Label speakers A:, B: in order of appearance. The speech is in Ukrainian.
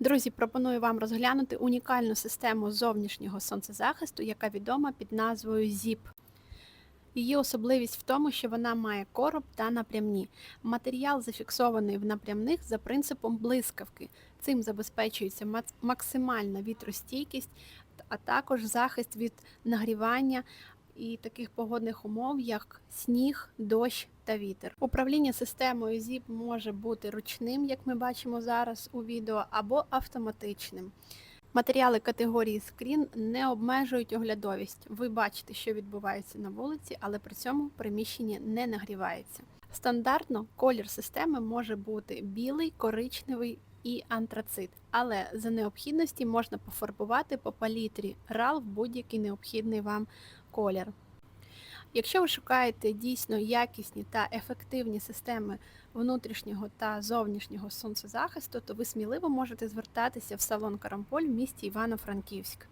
A: Друзі, пропоную вам розглянути унікальну систему зовнішнього сонцезахисту, яка відома під назвою ZIP. Її особливість в тому, що вона має короб та напрямні. Матеріал зафіксований в напрямних за принципом блискавки. Цим забезпечується максимальна вітростійкість, а також захист від нагрівання і таких погодних умов, як сніг, дощ та вітер. Управління системою ZIP може бути ручним, як ми бачимо зараз у відео, або автоматичним. Матеріали категорії скрін не обмежують оглядовість. Ви бачите, що відбувається на вулиці, але при цьому приміщення не нагрівається. Стандартно колір системи може бути білий, коричневий і антрацит, але за необхідності можна пофарбувати по палітрі RAL в будь-який необхідний вам колір. Якщо ви шукаєте дійсно якісні та ефективні системи внутрішнього та зовнішнього сонцезахисту, то ви сміливо можете звертатися в салон Карамполь в місті Івано-Франківськ.